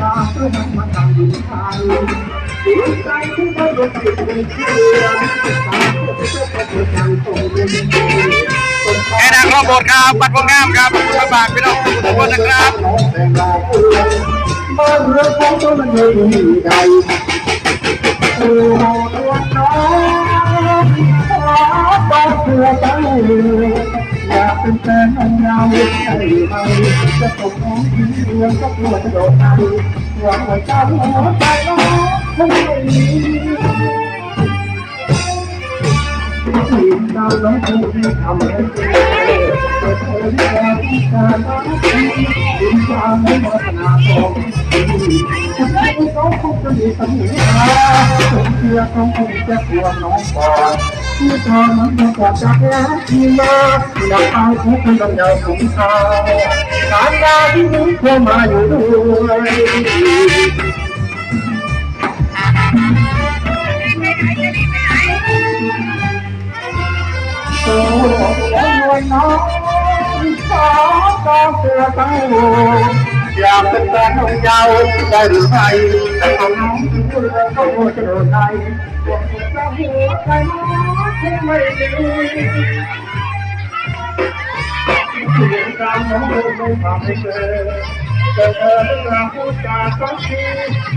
ตาเพื่อมันมาทำอยู่ไทยดีใจที่ได้รถติดในเชื่อตาเพื่อเพื่อเพื่อการส่งเรียนแค่ดังรอบบทครับบัดพวงงามครับมาฝากพี่น้องทุกคนนะครับบ้านเรือนของตัวมันไม่มีใด เป็นแฟนของเราได้ไหมจะส่งน้องที่เรือนก็กลัวจะโดนใครหวังว่าเจ้าหัวใจน้องคงไม่มีทีมดาวน้องผู้ที่ทำให้เกิดเปิดเผยแรงที่การรักที่ดินความไม่วัฒนาของคุณให้น้องคงจะมีปัญหาผมเชื่อน้องคงจะ กลัวน้องก่อนที่ตอนนั้นยังกอดจากแล้วที่มาอยากเอาทุกคนต้องยาวสูงชาการงานที่นี้เข้ามาอยู่ด้วยโอ้ยน้อง ขอต้องเสือเต้าอยากเป็นแฟนของเจ้าได้หรือไม่แต่ของน้องถึงเรือก็โมจะโดนใจหวใจหัวใจน้องคงไม่ดีเสียงกลางน้องคงไม่ทำให้เจอ แต่เธอเรื่องราวพูดจาสองที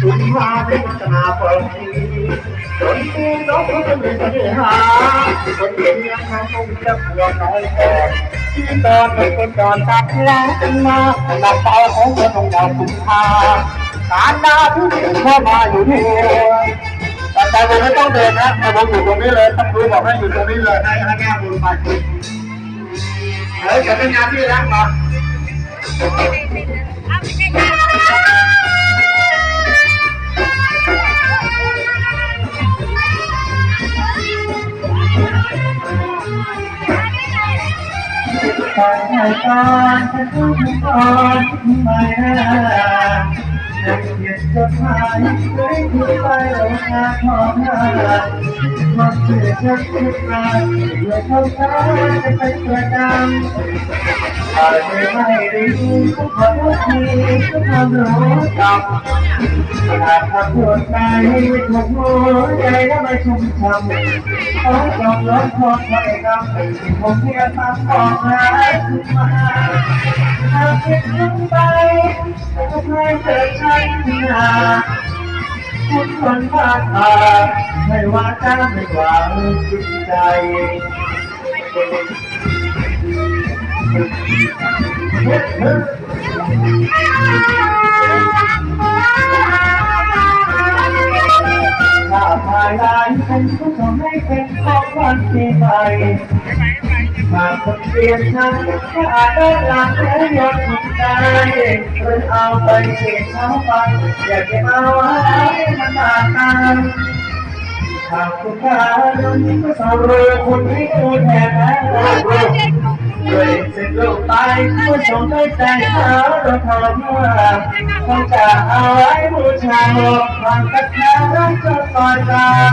คุณมาเป็นศาสนาเปิดทีจนตีน้องคงจะมีปัญหาคนเดียวยังน้องคงจะกลัวน้อยก่อนที่ตอนเป็นคนก่อนตัดล้วมาหลับาของเธอต้องยาวคุณค่าการดาที่เข้ามาอยู่ที่แต่ผมไม่ต้องเดินนะแต่ผมอยู่ตรงนี้เลยต้องรู้บอกให้อยู่ตรงนี้เลยให้ให้แง่บุญไปเฮ้ยจะเป็นงานที่รักเหรอ ก่อนให้ก่อนจะพูดก่อนไม่จะ เขียนจดหมายไว้ที่ไปลงหน้าของเธอมันเสียใจทุกครั้งเมื่อเขาเธอจะเป็นประจำอาจจะไม่ได้ยินก็ขอโทษทีก็ทำรู้จักหากขับรถไปไม่ถูกหัวใจแล้วไม่ชุ่มฉ่ำขอจงลดโทษให้กับสิ่งที่ผมเพียงทำบอกรักขึ้นมาหากเก็บลงไป จะไม่เจอฉันนาคุณคนพาทาไม่ว่าจะไม่หวังจิตใจถ้าภายหลังฉันก็จะไม่เป็นของวัญปีใหม่ หากคนเปลี่ยนฉันก็อาจได้หลังและยอดสุดใจหรือเอาไปเสียเขาไปอยากจะเอาไว้มันตาตามหากคุณค่าเรื่องนี้ก็สองเรือคุณไม่ดูแทนแล้วด้วยเสร็จลูกไปผู้ชมได้ใจเขาเราทำว่าคงจะเอาไว้บูชาหมดความกัดแค้นจะต่อยตาม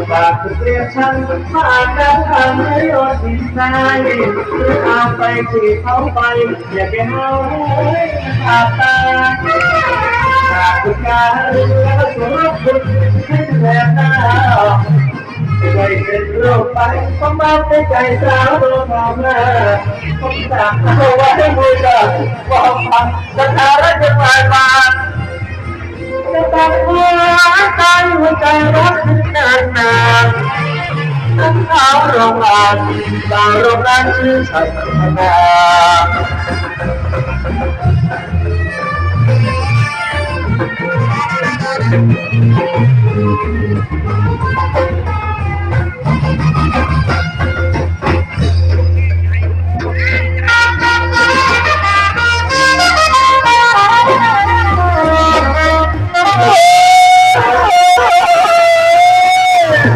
ุบาเกลียชังมันที่ากคุณเรียกฉันมาแล้วทำให้รถดินใจหรือเอาไปที่เขาไป อย่าไปเอาไว้ขาดตาหากคุณการแล้วสวมคุณให้แทนหน้าใจเป็นโรคไปก็มาในใจสาวโดนมองหน้าผมสั่งเอาไว้มือจับบอกฟังสถานะจะมาบานจะตัดหัว ใจหัวใจร้อนขึ้นนานนานน้ำขาวรองอ่านดาวรองนั้นชื่อสัตนา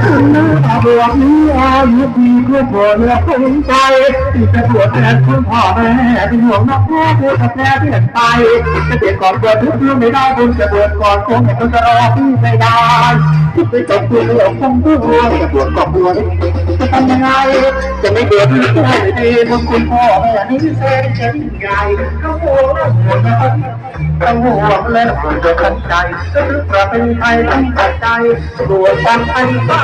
พัฒนาวกนี้อายุดีก็ปวดและคงใจที่จะปวดแทนคุณพ่อแม่เป็นห่วงนักแม่เพื่อกับแม่ที่เห็นไปจะเด็กก่อนเกิดทุกเรื่องไม่ได้คุณจะเบิดก่อนคงแต่ก็จะรอพี่ไม่ได้ที่ไปตกตัวเรื่องคงตัวจะปวดก็ปวดจะทำยังไง จะไม่เกิดที่ใจดีบุญคุณพ่อแม่นี่เส้นเช่นใหญ่ก็ห่วงนะห่วงนะต้องห่วงและห่วงจะขันใจก็รู้ว่าเป็นใครต้องตัดใจปวดฟังไอ้ฟ้า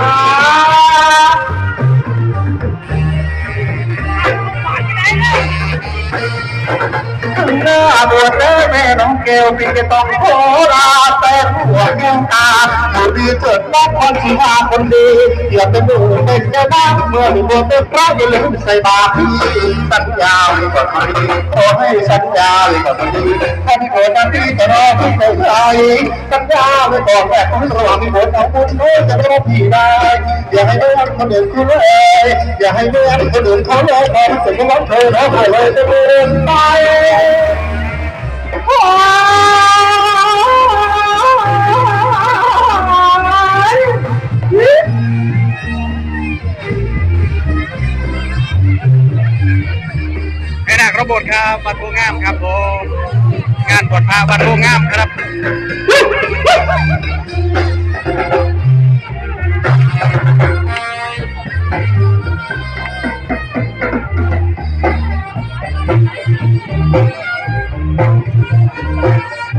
ถึงหน้าบวชแล้วแม่ น้องเกลพี่จะต้องขอลาแต่หัวแก้วตาอยู่ดีเกิดน้องคนที่มาคนดีอย่าเป็นหนูเป็นเจ้าบ้าเมื่อหนูบวเป็นพระอย่าลืมใส่บาตรสัญญาไว้ก่อนดีขอให้สัญญาไว้ก่อนดีท่านโปรดนาที่จะรอพี่ไปใจสัญญาไว้ก่อนแม่ของเรามีบทเอาบุญโน้จะรอพี่ได้อย่าให้เลื่อนคนอื่นเขาเลยอย่าให้เลื่อนคนอื่นเขาเลยความสุขของเธอแล้วให้เลยจะเดินไป ไอ้นักระบดครับวัดโพงามครับผมงานบวชพระวัดโพงามครับ